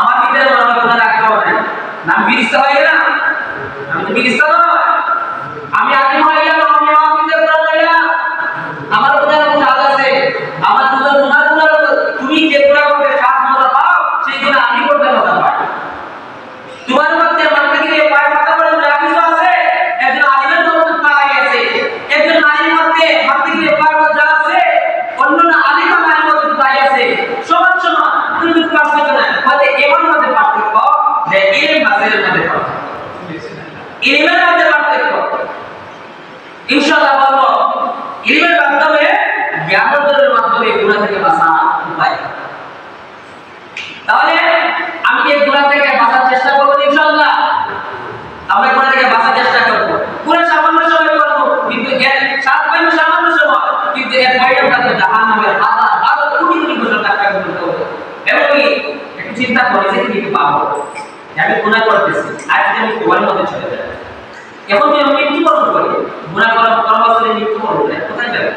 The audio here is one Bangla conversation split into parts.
আমার মনে হয় রাখতে হবে না। নাম বিরিস্তা গেলাম। আমি তো নয় আমি আদিম হয়ে গেলাম আমি আমার ভিতরে কোরআন হইলাম আমার কোথায় চাঁদ আছে আমার দুটো গুণা গুণা তুমি যে গুণা করবে সাত মজা পাও সেই গুণা আমি করতে মজা পাই তোমার মধ্যে মাথা গিয়ে পায়ে মাথা করে যা কিছু আছে একজন আলিমের মধ্যে পাওয়া গেছে একজন আলিমের মধ্যে মাথা গিয়ে পায়ে যা আছে অন্য না আলিম আর আলিমের মধ্যে পাই আছে সমান সমান তুমি কিন্তু পাস করতে না হয়তো এমন মধ্যে পার্থক্য যে ইলম বাসের মধ্যে পার্থক্য ইলমের মধ্যে পার্থক্য ইনশাআল্লাহ বলব, ইলমের মাধ্যমে জ্ঞান অর্জনের মাধ্যমে গুণা থেকে বাঁচা উপায় তাহলে আমি এই গুণা থেকে বাঁচার চেষ্টা করব ইনশাআল্লাহ। আমরা গুণা থেকে বাঁচার চেষ্টা করব। পুরো সামান্য সময় করব, কিন্তু এর সাত মাইল সামান্য সময়, কিন্তু এর পরিণামটা তো জাহান নামের হাজার হাজার কোটি কোটি বছর টাকা করতে হবে। এবং একটু চিন্তা করে যে কি পাবো? আমি গুণা করতেছি যদি আমি মধ্যে চলে যাই এখন যদি আমি মৃত্যুবরণ করি গুণা করার পরবর্তী মৃত্যুবরণ করে কোথায় যাবে?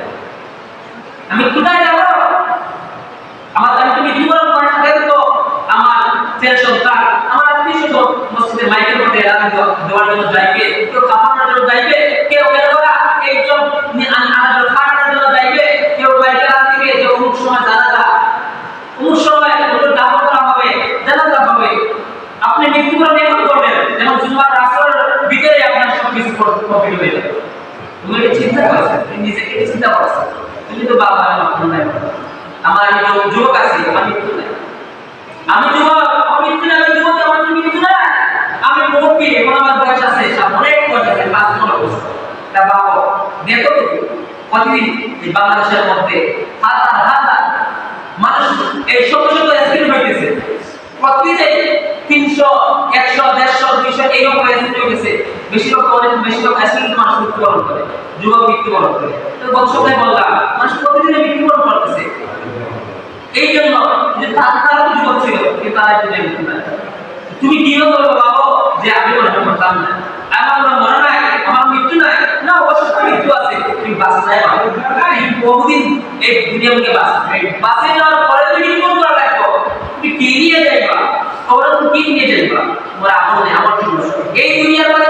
আমি কোথায় যাব? আমার আমি তো আমার ছেলে সন্তান, আমার আত্মীয় স্বজন মসজিদে মাইকের মধ্যে দেওয়ার জন্য যাইবে, কেউ কাপড়ের জন্য যাইবে, কেউ করা জন্য যাইবে, কেউ বাইকে রাত দিবে যে অমুক সময় জানাজা। অমুক সময় দাফন করা হবে, জানাজা হবে। আপনি মৃত্যুবরণ এখন তুমি চিন্তা করছ তুমি নিজেকে চিন্তা করছ তুমি তো বাবা আমার নাই। আমার আমি যুবক আছি, আমার মৃত্যু নাই। আমি যুবক, আমার মৃত্যু নাই, আমি যুবক, আমার মৃত্যু নাই। আমি মুরব্বী এখন আমার বয়স আছে অনেক বয়স আছে, পাঁচ, পনেরো বছর। তা বাবা, দেখো তো, প্রতিদিন এই বাংলাদেশের মধ্যে হাজার হাজার মানুষ এই শত শত অ্যাক্সিডেন্ট হইতেছে। প্রতিদিন তিনশো তুমি কি করবে ভাবো যে আমি করতাম না? বহুদিন এই দুনিয়া থেকে বাঁচা যাওয়ার পরে তুমি কি করা লাগবে। তুমি কি যাইবা? তোমরা তুমি কি নিয়ে যাইবা? নেই আমার জন্য এই দুনিয়ার মধ্যে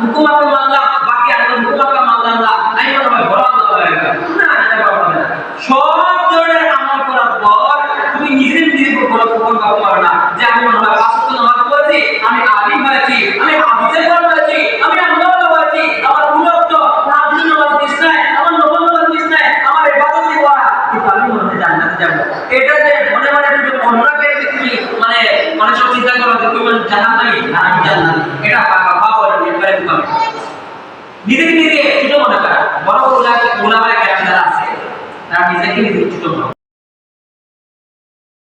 হুকুমাকে মানলাম, বাকি আল্লাহ হুকুমাকে মানলাম না। আমি মনে হয় বড় না। এটা সব ধরনের আমল করার পর তুমি নিজের উপর কোনো ভাব পারো না। যে আমি মনে হয় পাঁচ নামাজ পড়েছি আমি আলিম হয়েছি, আমি হাফিজের ঘর হয়েছি, আমি আল্লাহ হয়েছি, আমার গুণত্ব তাহাজ্জুদ নামাজ মিস নাই আমার নবল নামাজ মিস নাই আমার ইবাদত করা। কিন্তু আমি মনে হয় জান্নাতে যাব। এটা যে মনে মনে তুমি অন্যকে তুমি মানে অনেক সময় চিন্তা করো যে তুমি জান্নাত নাই না, আমি জান্নাত। এটা পাকা পাওয়া একবারে তুমি নিজেকে নিজে ছোট মনে করা বড় বড় ওলামায় কেরাম যারা আছে তারা নিজেকে নিজে ছোট মনে করে।